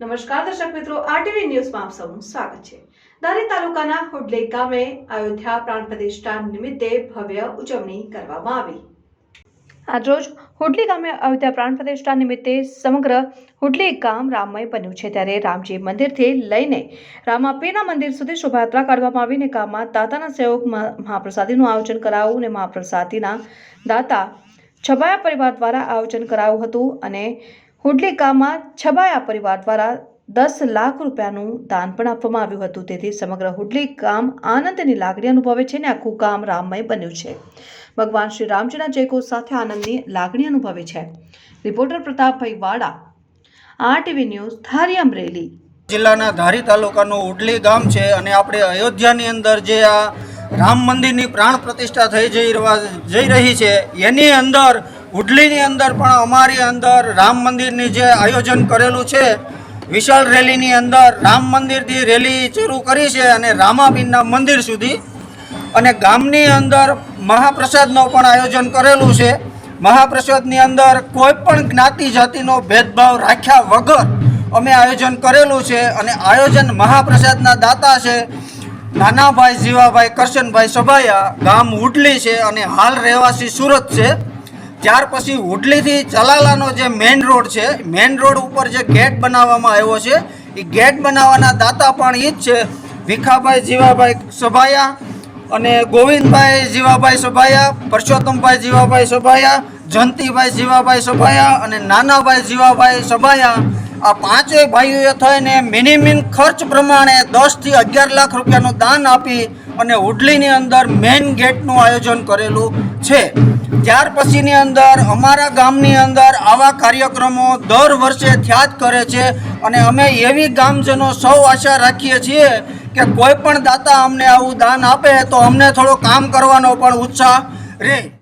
નમસ્કાર દર્શક મિત્રો આરટીવી ન્યૂઝમાં આપ સૌનું સ્વાગત છે. ધારી તાલુકાના હુડલે ગામે અયોધ્યા પ્રાણ પ્રતિષ્ઠા નિમિત્તે ભવ્ય ઉજવણી કરવામાં આવી. આજરોજ હુડલી ગામે અયોધ્યા પ્રાણ પ્રતિષ્ઠા નિમિત્તે સમગ્ર હુડલી ગામ રામમય બન્યું છે. ત્યારે રામજી મંદિરથી લઈને રામાપીરના મંદિર સુધી શોભાયાત્રા કાઢવામાં આવીને ગામમાં દાતાના સહયોગ મહાપ્રસાદીનું આયોજન કરાવું અને મહાપ્રસાદીના દાતા છબાયા પરિવાર દ્વારા આયોજન કરાયું હતું અને હુડલી ગામમાં છબાયા પરિવાર દ્વારા દસ લાખ રૂપિયાનું દાન પણ આપવામાં આવ્યું હતું. તેથી સમગ્ર હુડલી ગામ આનંદની લાગણી અનુભવે છે અને આખું ગામ રામમય બન્યું છે. ભગવાન શ્રી રામજીના જયઘોષ સાથે આનંદની લાગણી અનુભવે છે. રિપોર્ટર પ્રતાપભાઈ વાડા, આરટીવી ન્યૂઝ, ધારી અમરેલી. જિલ્લાના ધારી તાલુકાનું ઉડલી ગામ છે અને આપણે અયોધ્યાની અંદર જે આ રામ મંદિરની પ્રાણ પ્રતિષ્ઠા થઈ જઈ જઈ રહી છે, એની અંદર ઉડલીની અંદર પણ અમારી અંદર રામ મંદિરની જે આયોજન કરેલું છે, વિશાળ રેલીની અંદર રામ મંદિરથી રેલી શરૂ કરી છે અને રામાબીનના મંદિર સુધી અને ગામની અંદર મહાપ્રસાદનો પણ આયોજન કરેલું છે. મહાપ્રસાદની અંદર કોઈ પણ જ્ઞાતિ જાતિનો ભેદભાવ રાખ્યા વગર અમે આયોજન કરેલું છે અને આયોજન મહાપ્રસાદના દાતા છે. નાનાભાઈ જીવાભાઈ કરશનભાઈ સભાયા ગામ ઉડલી છે અને હાલ રહેવાસી સુરત છે. ત્યાર પછી ઉડલીથી ચલાલાનો જે મેઇન રોડ છે મેઇન રોડ ઉપર જે ગેટ બનાવવામાં આવ્યો છે એ ગેટ બનાવવાના દાતા પણ એ જ છે. ભીખાભાઈ જીવાભાઈ સભાયા અને ગોવિંદભાઈ જીવાભાઈ સભાયા પરસોત્તમભાઈ જીવાભાઈ સભાયા જયંતિભાઈ જીવાભાઈ સભાયા અને નાનાભાઈ જીવાભાઈ સભાયા આ પાંચેય ભાઈઓએ થઈને મિનિમમ ખર્ચ પ્રમાણે દસથી અગિયાર લાખ રૂપિયાનું દાન આપી અને ઉડલીની અંદર મેઇન ગેટનું આયોજન કરેલું છે. ત્યાર પછીની અંદર અમારા ગામની અંદર આવા કાર્યક્રમો દર વર્ષે થયા જ કરે છે અને અમે એવી ગામજનો સૌ આશા રાખીએ છીએ કે કોઈ પણ દાતા અમને આવું દાન આપે તો અમને થોડો કામ કરવાનો પણ ઉત્સાહ રહે.